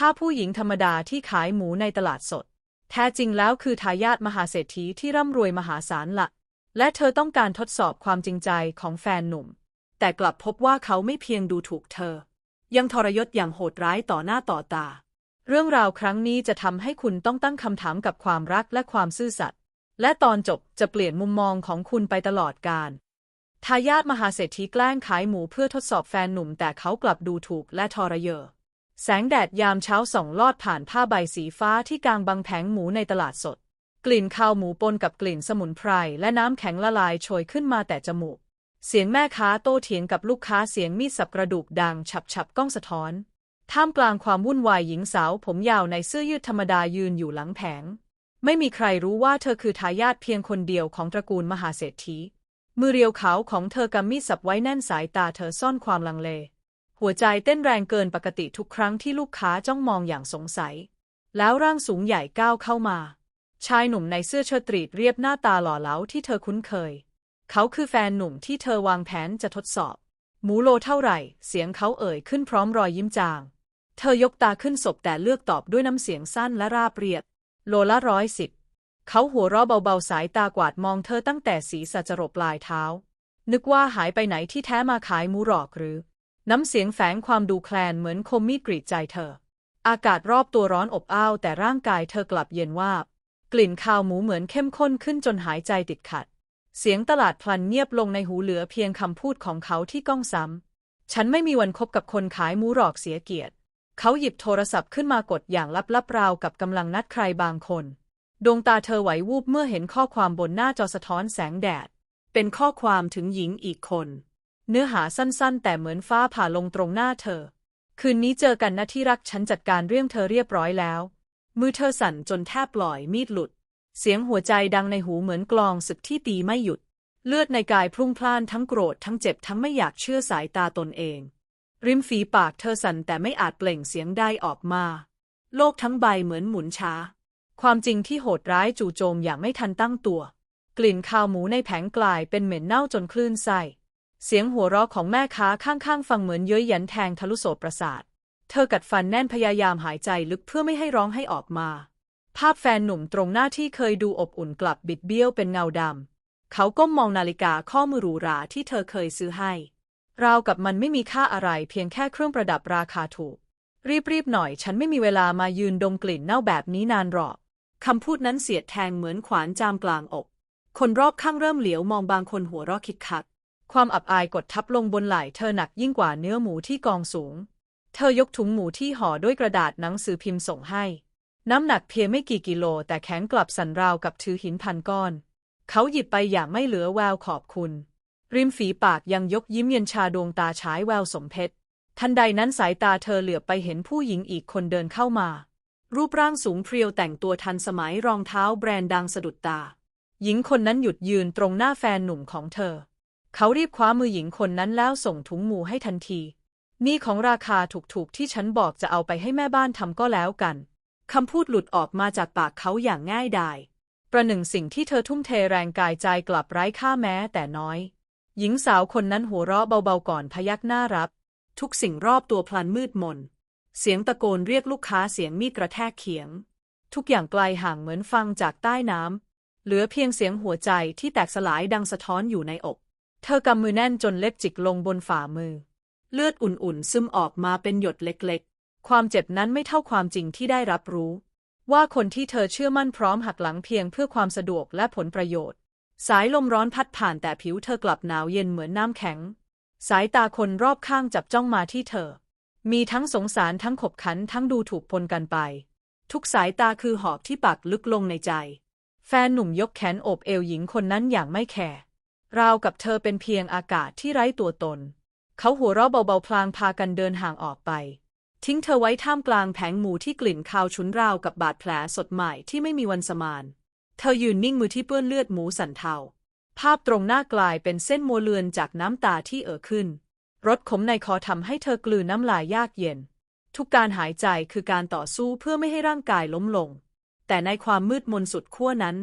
ถ้าผู้หญิงธรรมดาที่ขายหมูในตลาดสด แท้จริงแล้วคือทายาทมหาเศรษฐีที่ร่ำรวยมหาศาลละ และเธอต้องการทดสอบความจริงใจของแฟนหนุ่ม แต่กลับพบว่าเขาไม่เพียงดูถูกเธอ ยังทรยศอย่างโหดร้ายต่อหน้าต่อตา เรื่องราวครั้งนี้จะทำให้คุณต้องตั้งคำถามกับความรักและความซื่อสัตย์ และตอนจบจะเปลี่ยนมุมมองของคุณไปตลอดกาลทายาทมหาเศรษฐีแกล้งขายหมูเพื่อทดสอบแฟนหนุ่มแต่เขากลับดูถูกและทรยศ แสงแดดยามเช้าส่องลอดผ่านผ้าใบสีฟ้าที่กางบังแผงหมูในตลาดสด กลิ่นข้าวหมูปนกับกลิ่นสมุนไพรและน้ำแข็งละลายโชยขึ้นมาแต่จมูก เสียงแม่ค้าโต้เถียงกับลูกค้าเสียงมีดสับกระดูกดังฉับฉับๆก้องสะท้อน ท่ามกลางความวุ่นวายหญิงสาวผมยาวในเสื้อยืดธรรมดายืนอยู่หลังแผง ไม่มีใครรู้ว่าเธอคือทายาทเพียงคนเดียวของตระกูลมหาเศรษฐีมือเรียวขาวของเธอกำมีดสับไว้แน่นสายตาเธอซ่อนความลังเล หัวใจเต้นแรงเกินปกติทุกครั้งที่ลูกค้าจ้องมองอย่างสงสัย แล้วร่างสูงใหญ่ก้าวเข้ามา ชายหนุ่มในเสื้อเชิ้ตตรีดเรียบหน้าตาหล่อเหลาที่เธอคุ้นเคย เขาคือแฟนหนุ่มที่เธอวางแผนจะทดสอบ หมูโลเท่าไหร่ เสียงเขาเอ่ยขึ้นพร้อมรอยยิ้มจาง เธอยกตาขึ้นศพแต่เลือกตอบด้วยน้ำเสียงสั้นและราบเรียบ โลละร้อยสิบเขาหัวเราะเบาๆสายตากวาดมองเธอตั้งแต่ศีรษะจรดปลายเท้า นึกว่าหายไปไหนที่แท้มาขายหมูหรอกหรือ น้ำเสียงแฝงความดูแคลนเหมือนคมมีดกรีดใจเธอ อากาศรอบตัวร้อนอบอ้าวแต่ร่างกายเธอกลับเย็นวาบ กลิ่นข้าวหมูเหมือนเข้มข้นขึ้นจนหายใจติดขัด เสียงตลาดพลันเงียบลงในหูเหลือเพียงคำพูดของเขาที่ก้องซ้ำ ฉันไม่มีวันคบกับคนขายหมูหรอกเสียเกียรติ เขาหยิบโทรศัพท์ขึ้นมากดอย่างลับๆราวกับกำลังนัดใครบางคน ดวงตาเธอไหววูบเมื่อเห็นข้อความบนหน้าจอสะท้อนแสงแดด เป็นข้อความถึงหญิงอีกคน เนื้อหาสั้นๆ แต่เหมือนฟ้าผ่าลงตรงหน้าเธอ คืนนี้เจอกันนะที่รักฉันจัดการเรื่องเธอเรียบร้อยแล้ว มือเธอสั่นจนแทบปล่อยมีดหลุด เสียงหัวใจดังในหูเหมือนกลองศึกที่ตีไม่หยุด เลือดในกายพรุ่งพล่านทั้งโกรธทั้งเจ็บทั้งไม่อยากเชื่อสายตาตนเอง ริมฝีปากเธอสั่นแต่ไม่อาจเปล่งเสียงได้ออกมา โลกทั้งใบเหมือนหมุนช้า ความจริงที่โหดร้ายจู่โจมอย่างไม่ทันตั้งตัว กลิ่นข้าวหมูในแผงกลายเป็นเหม็นเน่าจนคลื่นไส้ เสียงหัวเราะของแม่ค้าข้างๆ ฟังเหมือนเย้ยหยันแทงทะลุโสตประสาท เธอกัดฟันแน่นพยายามหายใจลึกเพื่อไม่ให้ร้องให้ออกมา ภาพแฟนหนุ่มตรงหน้าที่เคยดูอบอุ่นกลับบิดเบี้ยวเป็นเงาดำ เขาก้มมองนาฬิกาข้อมือหรูหราที่เธอเคยซื้อให้ ราวกับมันไม่มีค่าอะไรเพียงแค่เครื่องประดับราคาถูก รีบๆหน่อยฉันไม่มีเวลามายืนดมกลิ่นเน่าแบบนี้นานหรอกคำพูดนั้นเสียดแทงเหมือนขวานจามกลางอก คนรอบข้างเริ่มเหลียวมองบางคนหัวเราะคิกคัก ความอับอายกดทับลงบนไหล่เธอหนักยิ่งกว่าเนื้อหมูที่กองสูง เธอยกถุงหมูที่ห่อด้วยกระดาษหนังสือพิมพ์ส่งให้ น้ำหนักเพียงไม่กี่กิโล แต่แขนกลับสั่นราวกับถือหินพันก้อน เขาหยิบไปอย่างไม่เหลือแววขอบคุณ ริมฝีปากยังยกยิ้มเย็นชาดวงตาฉายแววสมเพชทันใดนั้นสายตาเธอเหลือบไปเห็นผู้หญิงอีกคนเดินเข้ามา รูปร่างสูงเพรียวแต่งตัวทันสมัยรองเท้าแบรนด์ดังสะดุดตา หญิงคนนั้นหยุดยืนตรงหน้าแฟนหนุ่มของเธอ เขารีบคว้ามือหญิงคนนั้นแล้วส่งถุงหมูให้ทันที นี่ของราคาถูกๆที่ฉันบอกจะเอาไปให้แม่บ้านทำก็แล้วกัน คำพูดหลุดออกมาจากปากเขาอย่างง่ายดาย ประหนึ่งสิ่งที่เธอทุ่มเทแรงกายใจกลับไร้ค่าแม้แต่น้อย หญิงสาวคนนั้นหัวเราะเบาๆก่อนพยักหน้ารับ ทุกสิ่งรอบตัวพลันมืดมน เสียงตะโกนเรียกลูกค้าเสียงมีดกระแทกเขียง ทุกอย่างไกลห่างเหมือนฟังจากใต้น้ำเหลือเพียงเสียงหัวใจที่แตกสลายดังสะท้อนอยู่ในอก เธอกำมือแน่นจนเล็บจิกลงบนฝ่ามือ เลือดอุ่นๆ ซึมออกมาเป็นหยดเล็กๆ ความเจ็บนั้นไม่เท่าความจริงที่ได้รับรู้ ว่าคนที่เธอเชื่อมั่นพร้อมหักหลังเพียงเพื่อความสะดวกและผลประโยชน์ สายลมร้อนพัดผ่านแต่ผิวเธอกลับหนาวเย็นเหมือนน้ำแข็ง สายตาคนรอบข้างจับจ้องมาที่เธอ มีทั้งสงสารทั้งขบขันทั้งดูถูกปนกันไป ทุกสายตาคือหอบที่ปักลึกลงในใจ แฟนหนุ่มยกแขนโอบเอวหญิงคนนั้นอย่างไม่แคร์ ราวกับเธอเป็นเพียงอากาศที่ไร้ตัวตน เขาหัวเราะเบาๆพลางพากันเดินห่างออกไป ทิ้งเธอไว้ท่ามกลางแผงหมูที่กลิ่นคาวฉุนราวกับบาดแผลสดใหม่ที่ไม่มีวันสมาน เธอยืนนิ่งมือที่เปื้อนเลือดหมูสันเทา ภาพตรงหน้ากลายเป็นเส้นมัวเลือนจากน้ำตาที่เอ่อขึ้น รสขมในคอทำให้เธอกลืนน้ำลายยากเย็น ทุกการหายใจคือการต่อสู้เพื่อไม่ให้ร่างกายล้มลง แต่ในความมืดมนสุดขั้วนั้น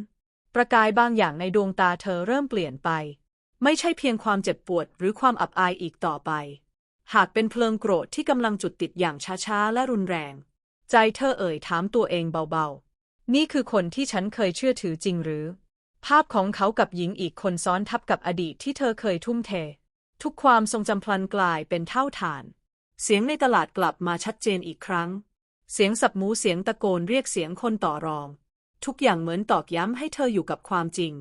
ประกายบางอย่างในดวงตาเธอเริ่มเปลี่ยนไป ไม่ใช่เพียงความเจ็บปวดหรือความอับอายอีกต่อไป หากเป็นเพลิงโกรธที่กำลังจุดติดอย่างช้าๆและรุนแรง ใจเธอเอ่ยถามตัวเองเบาๆ นี่คือคนที่ฉันเคยเชื่อถือจริงหรือ ภาพของเขากับหญิงอีกคนซ้อนทับกับอดีตที่เธอเคยทุ่มเท ทุกความทรงจำพลันกลายเป็นเท่าฐาน เสียงในตลาดกลับมาชัดเจนอีกครั้ง เสียงสับหมูเสียงตะโกนเรียกเสียงคนต่อรอง ทุกอย่างเหมือนตอกย้ำให้เธออยู่กับความจริง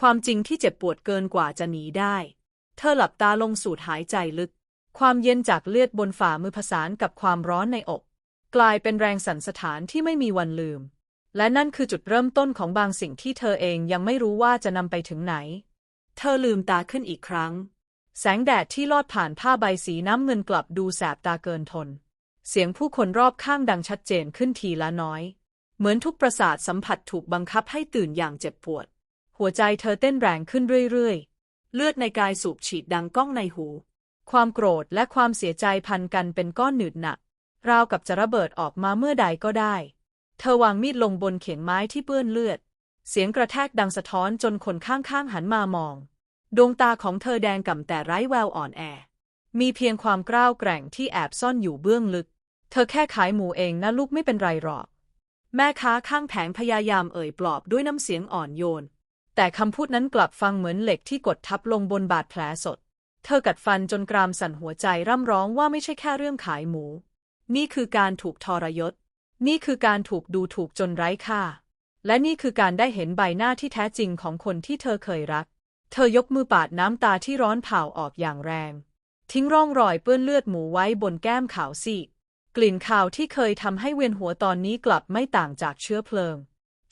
ความจริงที่เจ็บปวดเกินกว่าจะหนีได้ เธอหลับตาลงสูดหายใจลึก ความเย็นจากเลือดบนฝ่ามือผสานกับความร้อนในอก กลายเป็นแรงสั่นสะท้านที่ไม่มีวันลืม และนั่นคือจุดเริ่มต้นของบางสิ่งที่เธอเองยังไม่รู้ว่าจะนำไปถึงไหน เธอลืมตาขึ้นอีกครั้ง แสงแดดที่ลอดผ่านผ้าใบสีน้ำเงินกลับดูแสบตาเกินทน เสียงผู้คนรอบข้างดังชัดเจนขึ้นทีละน้อย เหมือนทุกประสาทสัมผัสถูกบังคับให้ตื่นอย่างเจ็บปวด หัวใจเธอเต้นแรงขึ้นเรื่อยๆ เลือดในกายสูบฉีดดังก้องในหู ความโกรธและความเสียใจพันกันเป็นก้อนหนืดหนัก ราวกับจะระเบิดออกมาเมื่อใดก็ได้ เธอวางมีดลงบนเขียงไม้ที่เปื้อนเลือด เสียงกระแทกดังสะท้อนจนคนข้างๆหันมามอง ดวงตาของเธอแดงก่ำแต่ไร้แววอ่อนแอ มีเพียงความกร้าวแกร่งที่แอบซ่อนอยู่เบื้องลึก เธอแค่ขายหมูเองนะลูกไม่เป็นไรหรอก แม่ค้าข้างแผงพยายามเอ่ยปลอบด้วยน้ำเสียงอ่อนโยน แต่คำพูดนั้นกลับฟังเหมือนเหล็กที่กดทับลงบนบาดแผลสด เธอกัดฟันจนกรามสั่นหัวใจร่ำร้องว่าไม่ใช่แค่เรื่องขายหมู นี่คือการถูกทรยศ นี่คือการถูกดูถูกจนไร้ค่า และนี่คือการได้เห็นใบหน้าที่แท้จริงของคนที่เธอเคยรัก เธอยกมือปาดน้ำตาที่ร้อนเผาออกอย่างแรง ทิ้งร่องรอยเปื้อนเลือดหมูไว้บนแก้มขาวซีด กลิ่นคาวที่เคยทำให้เวียนหัวตอนนี้กลับไม่ต่างจากเชื้อเพลิง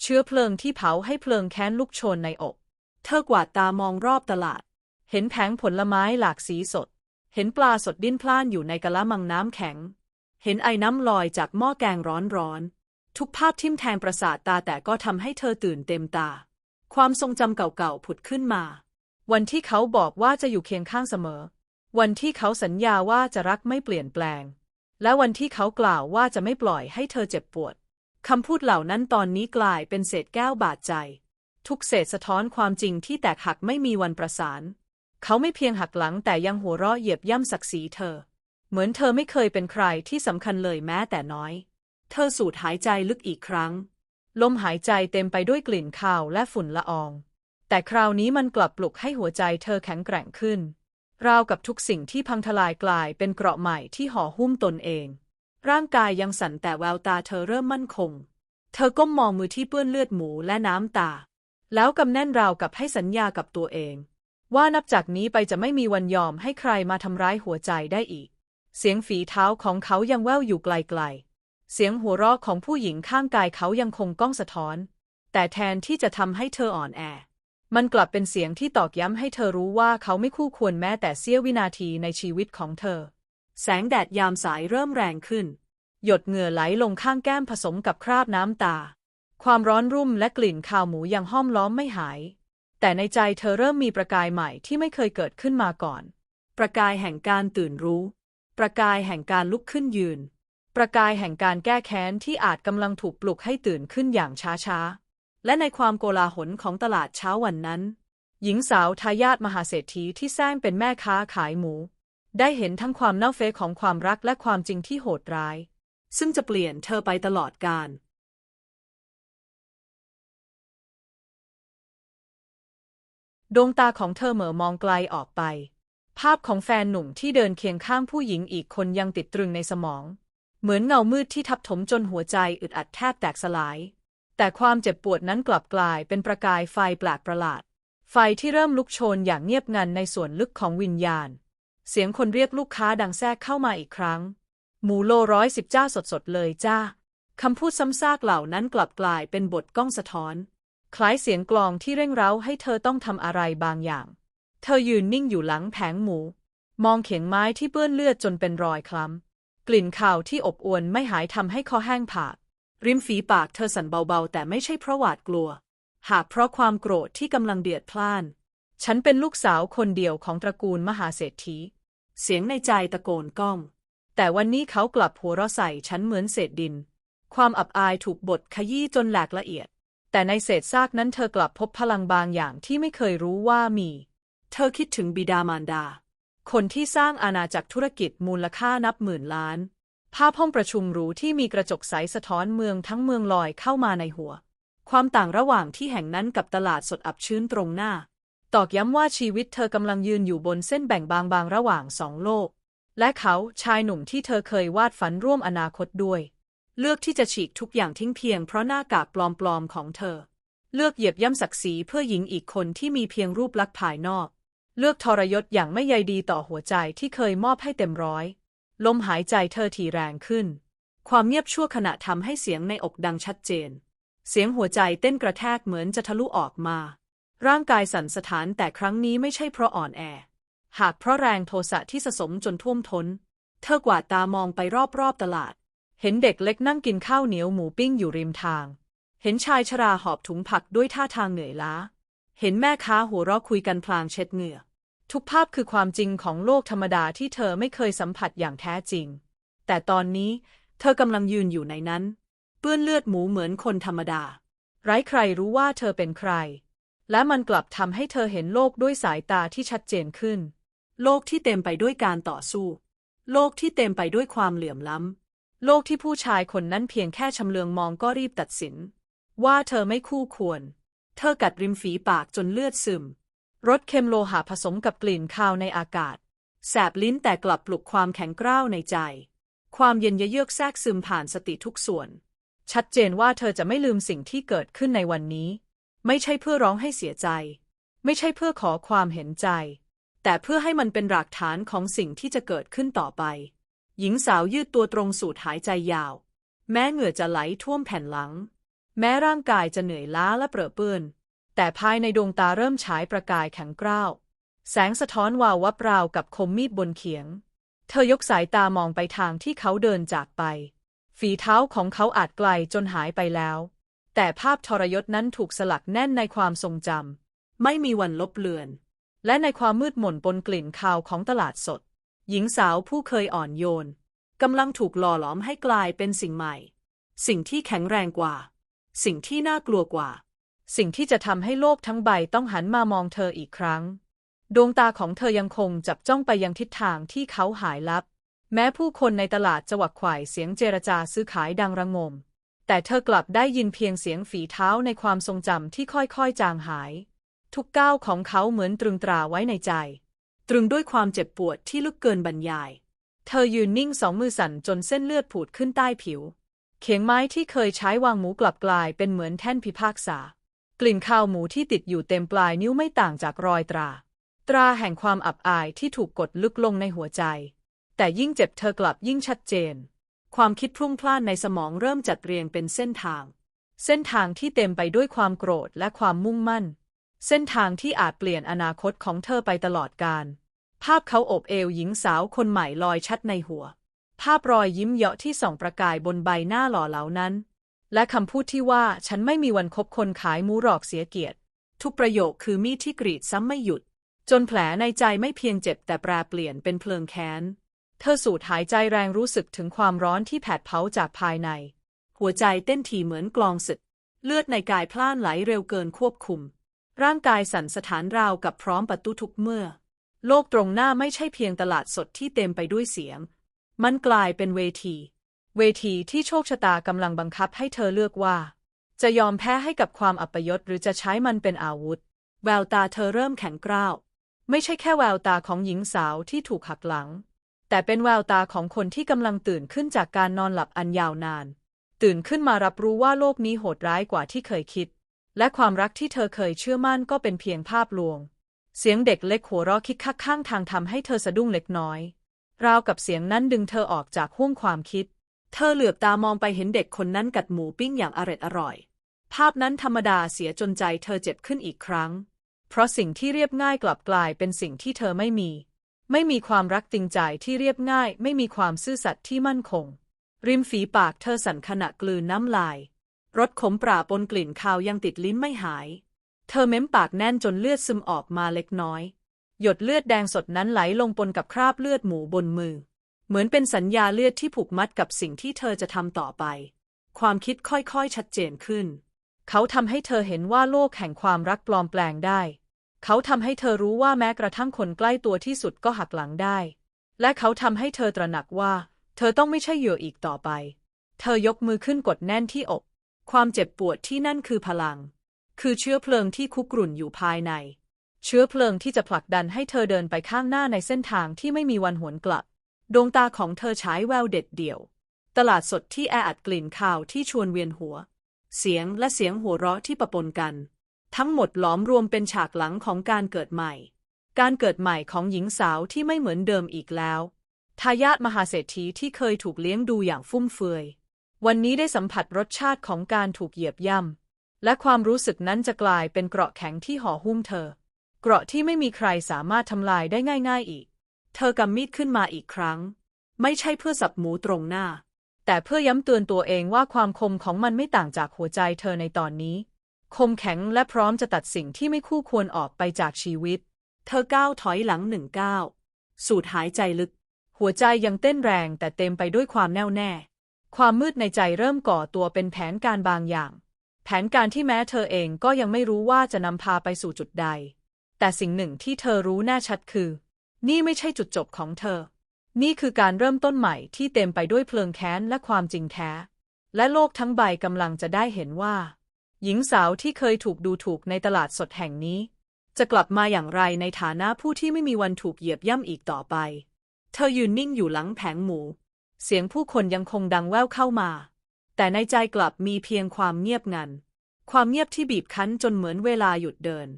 เชื้อเพลิงที่เผาให้เพลิงแค้นลุกโชนในอก เธอกวาดตามองรอบตลาด เห็นแผงผลไม้หลากสีสด เห็นปลาสดดิ้นพล่านอยู่ในกะละมังน้ำแข็ง เห็นไอ้น้ำลอยจากหม้อแกงร้อนๆ ทุกภาพทิ่มแทงประสาทตาแต่ก็ทำให้เธอตื่นเต็มตา ความทรงจำเก่าๆผุดขึ้นมา วันที่เขาบอกว่าจะอยู่เคียงข้างเสมอ วันที่เขาสัญญาว่าจะรักไม่เปลี่ยนแปลง และวันที่เขากล่าวว่าจะไม่ปล่อยให้เธอเจ็บปวดคำพูดเหล่านั้นตอนนี้กลายเป็นเศษแก้วบาดใจ ทุกเศษสะท้อนความจริงที่แตกหักไม่มีวันประสาน เขาไม่เพียงหักหลังแต่ยังหัวเราะเหยียบย่ำศักดิ์ศรีเธอ เหมือนเธอไม่เคยเป็นใครที่สำคัญเลยแม้แต่น้อย เธอสูดหายใจลึกอีกครั้ง ลมหายใจเต็มไปด้วยกลิ่นคาวและฝุ่นละออง แต่คราวนี้มันกลับปลุกให้หัวใจเธอแข็งแกร่งขึ้น ราวกับทุกสิ่งที่พังทลายกลายเป็นเกราะใหม่ที่ห่อหุ้มตนเอง ร่างกายยังสั่นแต่แววตาเธอเริ่มมั่นคง เธอก้มมองมือที่เปื้อนเลือดหมูและน้ำตา แล้วกำแน่นราวกับให้สัญญากับตัวเอง ว่านับจากนี้ไปจะไม่มีวันยอมให้ใครมาทำร้ายหัวใจได้อีก เสียงฝีเท้าของเขายังแว่วอยู่ไกลๆ เสียงหัวเราะของผู้หญิงข้างกายเขายังคงก้องสะท้อน แต่แทนที่จะทำให้เธออ่อนแอ มันกลับเป็นเสียงที่ตอกย้ำให้เธอรู้ว่าเขาไม่คู่ควรแม้แต่เสี้ยววินาทีในชีวิตของเธอ แสงแดดยามสายเริ่มแรงขึ้น หยดเหงื่อไหลลงข้างแก้มผสมกับคราบน้ำตา ความร้อนรุ่มและกลิ่นคาวหมูยังห้อมล้อมไม่หาย แต่ในใจเธอเริ่มมีประกายใหม่ที่ไม่เคยเกิดขึ้นมาก่อน ประกายแห่งการตื่นรู้ ประกายแห่งการลุกขึ้นยืน ประกายแห่งการแก้แค้นที่อาจกำลังถูกปลุกให้ตื่นขึ้นอย่างช้าๆ และในความโกลาหลของตลาดเช้าวันนั้น หญิงสาวทายาทมหาเศรษฐีที่แซงเป็นแม่ค้าขายหมู ได้เห็นทั้งความเน่าเฟะของความรักและความจริงที่โหดร้าย ซึ่งจะเปลี่ยนเธอไปตลอดกาลดวงตาของเธอเหม่อมองไกลออกไป ภาพของแฟนหนุ่มที่เดินเคียงข้างผู้หญิงอีกคนยังติดตรึงในสมอง เหมือนเงามืดที่ทับถมจนหัวใจอึดอัดแทบแตกสลาย แต่ความเจ็บปวดนั้นกลับกลายเป็นประกายไฟแปลกประหลาด ไฟที่เริ่มลุกโชนอย่างเงียบงันในส่วนลึกของวิญญาณ เสียงคนเรียกลูกค้าดังแทรกเข้ามาอีกครั้ง หมูโลร้อยสิบจ้าสดๆเลยจ้าคำพูดซ้ำซากเหล่านั้นกลับกลายเป็นบทก้องสะท้อน คล้ายเสียงกลองที่เร่งเร้าให้เธอต้องทำอะไรบางอย่าง เธอยืนนิ่งอยู่หลังแผงหมู มองเขียงไม้ที่เปื้อนเลือดจนเป็นรอยคล้ำกลิ่นข่าวที่อบอวนไม่หายทำให้คอแห้งผาก ริมฝีปากเธอสั่นเบาๆ แต่ไม่ใช่เพราะหวาดกลัว หากเพราะความโกรธที่กำลังเดือดพล่าน ฉันเป็นลูกสาวคนเดียวของตระกูลมหาเศรษฐี เสียงในใจตะโกนก้อง แต่วันนี้เขากลับหัวเราะใส่ฉันเหมือนเศษดิน ความอับอายถูกบดขยี้จนแหลกละเอียด แต่ในเศษซากนั้นเธอกลับพบพลังบางอย่างที่ไม่เคยรู้ว่ามี เธอคิดถึงบิดามารดา คนที่สร้างอาณาจักรธุรกิจมูลค่านับหมื่นล้าน ภาพห้องประชุมหรูที่มีกระจกใสสะท้อนเมืองทั้งเมืองลอยเข้ามาในหัว ความต่างระหว่างที่แห่งนั้นกับตลาดสดอับชื้นตรงหน้า ตอกย้ำว่าชีวิตเธอกำลังยืนอยู่บนเส้นแบ่งบางๆระหว่างสองโลก และเขาชายหนุ่มที่เธอเคยวาดฝันร่วมอนาคตด้วย เลือกที่จะฉีกทุกอย่างทิ้งเพียงเพราะหน้ากากปลอมๆของเธอ เลือกเหยียบย่ำศักดิ์ศรีเพื่อหญิงอีกคนที่มีเพียงรูปลักษณ์ภายนอก เลือกทรยศอย่างไม่ใยดีต่อหัวใจที่เคยมอบให้เต็มร้อย ลมหายใจเธอถี่แรงขึ้น ความเงียบชั่วขณะทำให้เสียงในอกดังชัดเจน เสียงหัวใจเต้นกระแทกเหมือนจะทะลุออกมา ร่างกายสั่นสะท้านแต่ครั้งนี้ไม่ใช่เพราะอ่อนแอ หากเพราะแรงโทสะที่สะสมจนท่วมท้น เธอกวาดตามองไปรอบๆตลาด เห็นเด็กเล็กนั่งกินข้าวเหนียวหมูปิ้งอยู่ริมทาง เห็นชายชราหอบถุงผักด้วยท่าทางเหนื่อยล้า เห็นแม่ค้าหัวเราะคุยกันพลางเช็ดเหงื่อ ทุกภาพคือความจริงของโลกธรรมดาที่เธอไม่เคยสัมผัสอย่างแท้จริง แต่ตอนนี้เธอกำลังยืนอยู่ในนั้น เปื้อนเลือดหมูเหมือนคนธรรมดา ไร้ใครรู้ว่าเธอเป็นใคร และมันกลับทำให้เธอเห็นโลกด้วยสายตาที่ชัดเจนขึ้น โลกที่เต็มไปด้วยการต่อสู้ โลกที่เต็มไปด้วยความเหลื่อมล้ำ โลกที่ผู้ชายคนนั้นเพียงแค่ชำเลืองมองก็รีบตัดสิน ว่าเธอไม่คู่ควร เธอกัดริมฝีปากจนเลือดซึม รสเค็มโลหะผสมกับกลิ่นคาวในอากาศ แสบลิ้นแต่กลับปลุกความแข็งกร้าวในใจ ความเย็นเยือกแทรกซึมผ่านสติทุกส่วน ชัดเจนว่าเธอจะไม่ลืมสิ่งที่เกิดขึ้นในวันนี้ ไม่ใช่เพื่อร้องให้เสียใจ ไม่ใช่เพื่อขอความเห็นใจ แต่เพื่อให้มันเป็นหลักฐานของสิ่งที่จะเกิดขึ้นต่อไป หญิงสาวยืดตัวตรงสูดหายใจยาว แม้เหงื่อจะไหลท่วมแผ่นหลัง แม้ร่างกายจะเหนื่อยล้าและเปรอะเปื้อน แต่ภายในดวงตาเริ่มฉายประกายแข็งกร้าว แสงสะท้อนวาววับราวกับคมมีดบนเขียง เธอยกสายตามองไปทางที่เขาเดินจากไป ฝีเท้าของเขาอาจไกลจนหายไปแล้ว แต่ภาพทรยศนั้นถูกสลักแน่นในความทรงจำ ไม่มีวันลบเลือน และในความมืดมนปนกลิ่นคาวของตลาดสด หญิงสาวผู้เคยอ่อนโยนกำลังถูกหล่อหลอมให้กลายเป็นสิ่งใหม่ สิ่งที่แข็งแรงกว่า สิ่งที่น่ากลัวกว่า สิ่งที่จะทำให้โลกทั้งใบต้องหันมามองเธออีกครั้ง ดวงตาของเธอยังคงจับจ้องไปยังทิศทางที่เขาหายลับ แม้ผู้คนในตลาดจะหวักไขว่เสียงเจรจาซื้อขายดังระงม แต่เธอกลับได้ยินเพียงเสียงฝีเท้าในความทรงจำที่ค่อยๆจางหาย ทุกก้าวของเขาเหมือนตรึงตราไว้ในใจ ตรึงด้วยความเจ็บปวดที่ลึกเกินบรรยาย เธอยืนนิ่งสองมือสั่นจนเส้นเลือดผุดขึ้นใต้ผิว เขียงไม้ที่เคยใช้วางหมูกลับกลายเป็นเหมือนแท่นพิพากษา กลิ่นข้าวหมูที่ติดอยู่เต็มปลายนิ้วไม่ต่างจากรอยตรา ตราแห่งความอับอายที่ถูกกดลึกลงในหัวใจ แต่ยิ่งเจ็บเธอกลับยิ่งชัดเจน ความคิดพรุ่งพล่านในสมองเริ่มจัดเรียงเป็นเส้นทาง เส้นทางที่เต็มไปด้วยความโกรธและความมุ่งมั่น เส้นทางที่อาจเปลี่ยนอนาคตของเธอไปตลอดกาลภาพเขาอบเอวหญิงสาวคนใหม่ลอยชัดในหัว ภาพรอยยิ้มเยาะที่ส่องประกายบนใบหน้าหล่อเหลานั้น และคำพูดที่ว่าฉันไม่มีวันคบคนขายหมูหรอกเสียเกียรติ ทุกประโยคคือมีดที่กรีดซ้ำไม่หยุด จนแผลในใจไม่เพียงเจ็บแต่แปรเปลี่ยนเป็นเพลิงแค้น เธอสูดหายใจแรงรู้สึกถึงความร้อนที่แผดเผาจากภายใน หัวใจเต้นถี่เหมือนกลองศึก เลือดในกายพล่านไหลเร็วเกินควบคุม ร่างกายสั่นสะท้านราวกับพร้อมประตูทุกเมื่อ โลกตรงหน้าไม่ใช่เพียงตลาดสดที่เต็มไปด้วยเสียง มันกลายเป็นเวที เวทีที่โชคชะตากำลังบังคับให้เธอเลือกว่า จะยอมแพ้ให้กับความอัปยศหรือจะใช้มันเป็นอาวุธ แววตาเธอเริ่มแข็งกร้าว ไม่ใช่แค่แววตาของหญิงสาวที่ถูกหักหลัง แต่เป็นแววตาของคนที่กำลังตื่นขึ้นจากการนอนหลับอันยาวนาน ตื่นขึ้นมารับรู้ว่าโลกนี้โหดร้ายกว่าที่เคยคิด และความรักที่เธอเคยเชื่อมั่นก็เป็นเพียงภาพลวง เสียงเด็กเล็กหัวเราะคิกคักข้างทางทำให้เธอสะดุ้งเล็กน้อย ราวกับเสียงนั้นดึงเธอออกจากห้วงความคิด เธอเหลือบตามองไปเห็นเด็กคนนั้นกัดหมูปิ้งอย่างอร็ดอร่อย ภาพนั้นธรรมดาเสียจนใจเธอเจ็บขึ้นอีกครั้ง เพราะสิ่งที่เรียบง่ายกลับกลายเป็นสิ่งที่เธอไม่มี ไม่มีความรักจริงใจที่เรียบง่าย ไม่มีความซื่อสัตย์ที่มั่นคง ริมฝีปากเธอสั่นขณะกลืนน้ำลาย รสขมปราปนกลิ่นคาวยังติดลิ้นไม่หาย เธอเม้มปากแน่นจนเลือดซึมออกมาเล็กน้อย หยดเลือดแดงสดนั้นไหลลงปนกับคราบเลือดหมูบนมือ เหมือนเป็นสัญญาเลือดที่ผูกมัดกับสิ่งที่เธอจะทำต่อไป ความคิดค่อยๆชัดเจนขึ้น เขาทำให้เธอเห็นว่าโลกแห่งความรักปลอมแปลงได้ เขาทำให้เธอรู้ว่าแม้กระทั่งคนใกล้ตัวที่สุดก็หักหลังได้ และเขาทำให้เธอตระหนักว่า เธอต้องไม่ใช่เหยื่ออีกต่อไป เธอยกมือขึ้นกดแน่นที่อก ความเจ็บปวดที่นั่นคือพลัง คือเชื้อเพลิงที่คุกรุ่นอยู่ภายใน เชื้อเพลิงที่จะผลักดันให้เธอเดินไปข้างหน้าในเส้นทางที่ไม่มีวันหวนกลับ ดวงตาของเธอฉายแววเด็ดเดี่ยว ตลาดสดที่แออัดกลิ่นข่าวที่ชวนเวียนหัว เสียงและเสียงหัวเราะที่ปะปนกัน ทั้งหมดหลอมรวมเป็นฉากหลังของการเกิดใหม่ การเกิดใหม่ของหญิงสาวที่ไม่เหมือนเดิมอีกแล้วทายาทมหาเศรษฐีที่เคยถูกเลี้ยงดูอย่างฟุ่มเฟือย วันนี้ได้สัมผัสรสชาติของการถูกเหยียบย่ำ และความรู้สึกนั้นจะกลายเป็นเกราะแข็งที่ห่อหุ้มเธอ เกราะที่ไม่มีใครสามารถทำลายได้ง่าย ๆอีก เธอกำมีดขึ้นมาอีกครั้ง ไม่ใช่เพื่อสับหมูตรงหน้า แต่เพื่อย้ำเตือนตัวเองว่าความคมของมันไม่ต่างจากหัวใจเธอในตอนนี้ คมแข็งและพร้อมจะตัดสิ่งที่ไม่คู่ควรออกไปจากชีวิต เธอก้าวถอยหลังหนึ่งก้าวสูดหายใจลึก หัวใจยังเต้นแรงแต่เต็มไปด้วยความแน่วแน่ ความมืดในใจเริ่มก่อตัวเป็นแผนการบางอย่าง แผนการที่แม้เธอเองก็ยังไม่รู้ว่าจะนำพาไปสู่จุดใด แต่สิ่งหนึ่งที่เธอรู้แน่ชัดคือ นี่ไม่ใช่จุดจบของเธอ นี่คือการเริ่มต้นใหม่ที่เต็มไปด้วยเพลิงแค้นและความจริงแท้ และโลกทั้งใบกำลังจะได้เห็นว่า หญิงสาวที่เคยถูกดูถูกในตลาดสดแห่งนี้ จะกลับมาอย่างไรในฐานะผู้ที่ไม่มีวันถูกเหยียบย่ำอีกต่อไป เธอยืนนิ่งอยู่หลังแผงหมู เสียงผู้คนยังคงดังแว่วเข้ามา แต่ในใจกลับมีเพียงความเงียบงัน ความเงียบที่บีบคั้นจนเหมือนเวลาหยุดเดิน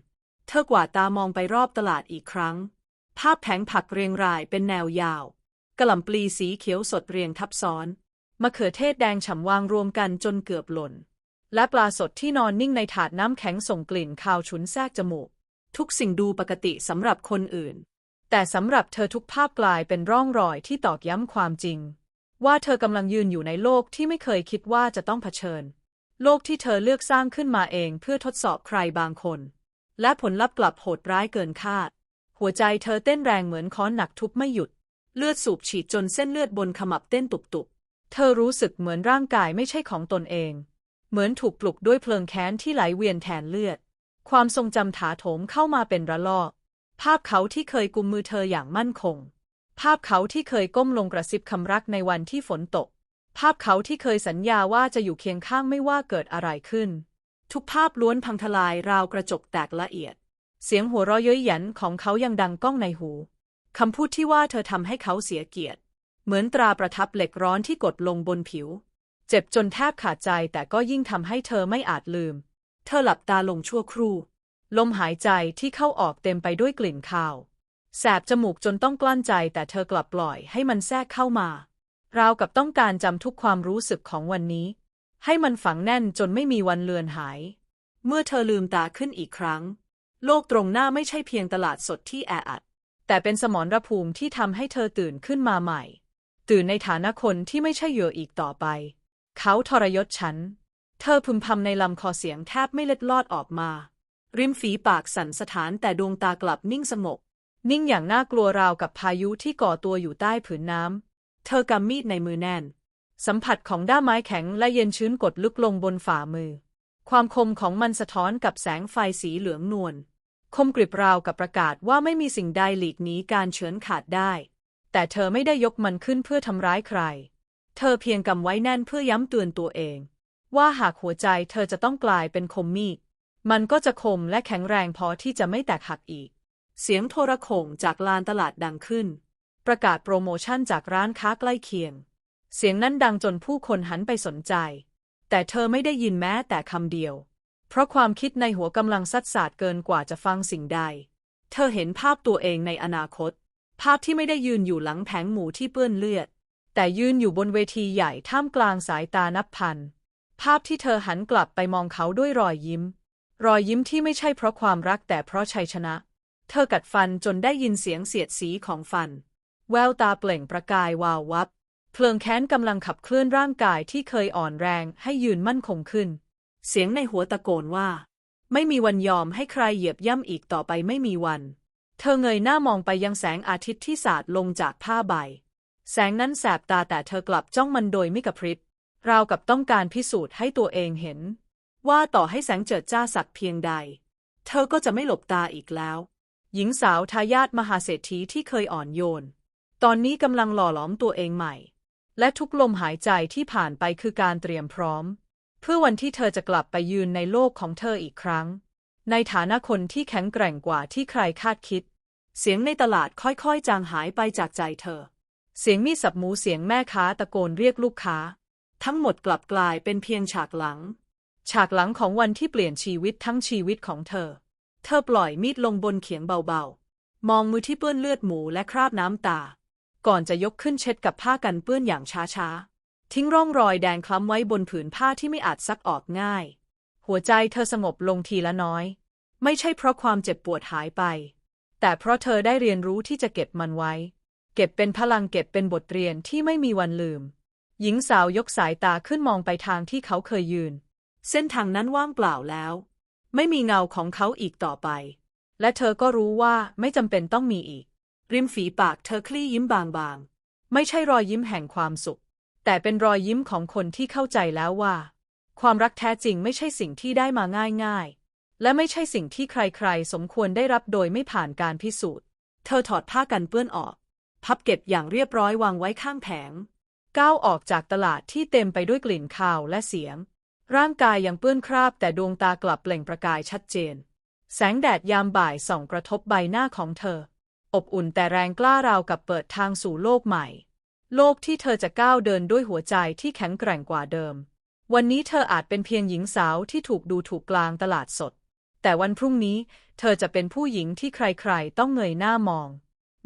เธอกว่าตามองไปรอบตลาดอีกครั้ง ภาพแผงผักเรียงรายเป็นแนวยาว กระหล่ำปลีสีเขียวสดเรียงทับซ้อน มะเขือเทศแดงฉ่ำวางรวมกันจนเกือบหล่น และปลาสดที่นอนนิ่งในถาดน้ำแข็งส่งกลิ่นคาวฉุนแทรกจมูก ทุกสิ่งดูปกติสำหรับคนอื่น แต่สำหรับเธอทุกภาพกลายเป็นร่องรอยที่ตอกย้ำความจริง ว่าเธอกำลังยืนอยู่ในโลกที่ไม่เคยคิดว่าจะต้องเผชิญ โลกที่เธอเลือกสร้างขึ้นมาเองเพื่อทดสอบใครบางคน และผลลัพธ์กลับโหดร้ายเกินคาด หัวใจเธอเต้นแรงเหมือนค้อนหนักทุบไม่หยุด เลือดสูบฉีดจนเส้นเลือดบนขมับเต้นตุบๆ เธอรู้สึกเหมือนร่างกายไม่ใช่ของตนเอง เหมือนถูกปลุกด้วยเพลิงแค้นที่ไหลเวียนแทนเลือด ความทรงจำถาโถมเข้ามาเป็นระลอก ภาพเขาที่เคยกุมมือเธออย่างมั่นคง ภาพเขาที่เคยก้มลงกระซิบคำรักในวันที่ฝนตก ภาพเขาที่เคยสัญญาว่าจะอยู่เคียงข้างไม่ว่าเกิดอะไรขึ้น ทุกภาพล้วนพังทลายราวกระจกแตกละเอียด เสียงหัวเราะเย้ยหยันของเขายังดังก้องในหู คำพูดที่ว่าเธอทำให้เขาเสียเกียรติ เหมือนตราประทับเหล็กร้อนที่กดลงบนผิว เจ็บจนแทบขาดใจแต่ก็ยิ่งทำให้เธอไม่อาจลืม เธอหลับตาลงชั่วครู่ ลมหายใจที่เข้าออกเต็มไปด้วยกลิ่นคาว แสบจมูกจนต้องกลั้นใจแต่เธอกลับปล่อยให้มันแทรกเข้ามาราวกับต้องการจำทุกความรู้สึกของวันนี้ ให้มันฝังแน่นจนไม่มีวันเลือนหาย เมื่อเธอลืมตาขึ้นอีกครั้ง โลกตรงหน้าไม่ใช่เพียงตลาดสดที่แออัด แต่เป็นสมรภูมิที่ทำให้เธอตื่นขึ้นมาใหม่ ตื่นในฐานะคนที่ไม่ใช่เหยื่ออีกต่อไป เขาทรยศฉัน เธอพึมพำในลำคอเสียงแทบไม่เล็ดลอดออกมา ริมฝีปากสั่นสถานแต่ดวงตากลับนิ่งสงบนิ่งอย่างน่ากลัวราวกับพายุที่ก่อตัวอยู่ใต้ผืนน้ำ เธอกำมีดในมือแน่น สัมผัสของด้ามไม้แข็งและเย็นชื้นกดลึกลงบนฝ่ามือ ความคมของมันสะท้อนกับแสงไฟสีเหลืองนวล คมกริบราวกับประกาศว่าไม่มีสิ่งใดหลีกหนีการเฉือนขาดได้ แต่เธอไม่ได้ยกมันขึ้นเพื่อทำร้ายใคร เธอเพียงกำไว้แน่นเพื่อย้ำเตือนตัวเอง ว่าหากหัวใจเธอจะต้องกลายเป็นคมมีดมันก็จะคมและแข็งแรงพอที่จะไม่แตกหักอีก เสียงโทรโข่งจากลานตลาดดังขึ้น ประกาศโปรโมชั่นจากร้านค้าใกล้เคียง เสียงนั้นดังจนผู้คนหันไปสนใจ แต่เธอไม่ได้ยินแม้แต่คำเดียว เพราะความคิดในหัวกำลังซัดสาดเกินกว่าจะฟังสิ่งใด เธอเห็นภาพตัวเองในอนาคต ภาพที่ไม่ได้ยืนอยู่หลังแผงหมูที่เปื้อนเลือด แต่ยืนอยู่บนเวทีใหญ่ท่ามกลางสายตานับพัน ภาพที่เธอหันกลับไปมองเขาด้วยรอยยิ้ม รอยยิ้มที่ไม่ใช่เพราะความรักแต่เพราะชัยชนะ เธอกัดฟันจนได้ยินเสียงเสียดสีของฟัน แววตาเปล่งประกายวาววับ เพลิงแค้นกำลังขับเคลื่อนร่างกายที่เคยอ่อนแรงให้ยืนมั่นคงขึ้น เสียงในหัวตะโกนว่า ไม่มีวันยอมให้ใครเหยียบย่ำอีกต่อไปไม่มีวัน เธอเงยหน้ามองไปยังแสงอาทิตย์ที่สาดลงจากผ้าใบ แสงนั้นแสบตาแต่เธอกลับจ้องมันโดยไม่กระพริบราวกับต้องการพิสูจน์ให้ตัวเองเห็น ว่าต่อให้แสงเจิดจ้าสักเพียงใด เธอก็จะไม่หลบตาอีกแล้ว หญิงสาวทายาทมหาเศรษฐีที่เคยอ่อนโยน ตอนนี้กำลังหล่อหลอมตัวเองใหม่ และทุกลมหายใจที่ผ่านไปคือการเตรียมพร้อม เพื่อวันที่เธอจะกลับไปยืนในโลกของเธออีกครั้ง ในฐานะคนที่แข็งแกร่งกว่าที่ใครคาดคิด เสียงในตลาดค่อยๆ จางหายไปจากใจเธอ เสียงมีดสับหมูเสียงแม่ค้าตะโกนเรียกลูกค้า ทั้งหมดกลับกลายเป็นเพียงฉากหลัง ฉากหลังของวันที่เปลี่ยนชีวิตทั้งชีวิตของเธอ เธอปล่อยมีดลงบนเขียงเบาๆ มองมือที่เปื้อนเลือดหมูและคราบน้ำตา ก่อนจะยกขึ้นเช็ดกับผ้ากันเปื้อนอย่างช้าๆ ทิ้งร่องรอยแดงคล้ำไว้บนผืนผ้าที่ไม่อาจซักออกง่าย หัวใจเธอสงบลงทีละน้อย ไม่ใช่เพราะความเจ็บปวดหายไป แต่เพราะเธอได้เรียนรู้ที่จะเก็บมันไว้ เก็บเป็นพลังเก็บเป็นบทเรียนที่ไม่มีวันลืม หญิงสาวยกสายตาขึ้นมองไปทางที่เขาเคยยืน เส้นทางนั้นว่างเปล่าแล้ว ไม่มีเงาของเขาอีกต่อไป และเธอก็รู้ว่าไม่จำเป็นต้องมีอีก ริมฝีปากเธอคลี่ยิ้มบางๆ ไม่ใช่รอยยิ้มแห่งความสุข แต่เป็นรอยยิ้มของคนที่เข้าใจแล้วว่า ความรักแท้จริงไม่ใช่สิ่งที่ได้มาง่ายๆ และไม่ใช่สิ่งที่ใครๆ สมควรได้รับโดยไม่ผ่านการพิสูจน์ เธอถอดผ้ากันเปื้อนออก พับเก็บอย่างเรียบร้อยวางไว้ข้างแผง ก้าวออกจากตลาดที่เต็มไปด้วยกลิ่นคาวและเสียง ร่างกายยังเปื้อนคราบแต่ดวงตากลับเปล่งประกายชัดเจน แสงแดดยามบ่ายส่องกระทบใบหน้าของเธอ อบอุ่นแต่แรงกล้าราวกับเปิดทางสู่โลกใหม่ โลกที่เธอจะก้าวเดินด้วยหัวใจที่แข็งแกร่งกว่าเดิม วันนี้เธออาจเป็นเพียงหญิงสาวที่ถูกดูถูกกลางตลาดสด แต่วันพรุ่งนี้เธอจะเป็นผู้หญิงที่ใครๆ ต้องเงยหน้ามอง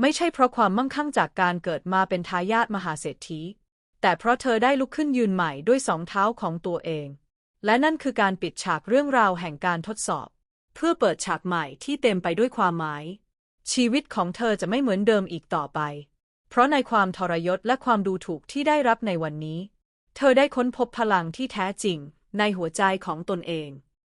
ไม่ใช่เพราะความมั่งคั่งจากการเกิดมาเป็นทายาทมหาเศรษฐี แต่เพราะเธอได้ลุกขึ้นยืนใหม่ด้วยสองเท้าของตัวเอง และนั่นคือการปิดฉากเรื่องราวแห่งการทดสอบ เพื่อเปิดฉากใหม่ที่เต็มไปด้วยความหมาย ชีวิตของเธอจะไม่เหมือนเดิมอีกต่อไป เพราะในความทรยศและความดูถูกที่ได้รับในวันนี้ เธอได้ค้นพบพลังที่แท้จริงในหัวใจของตนเอง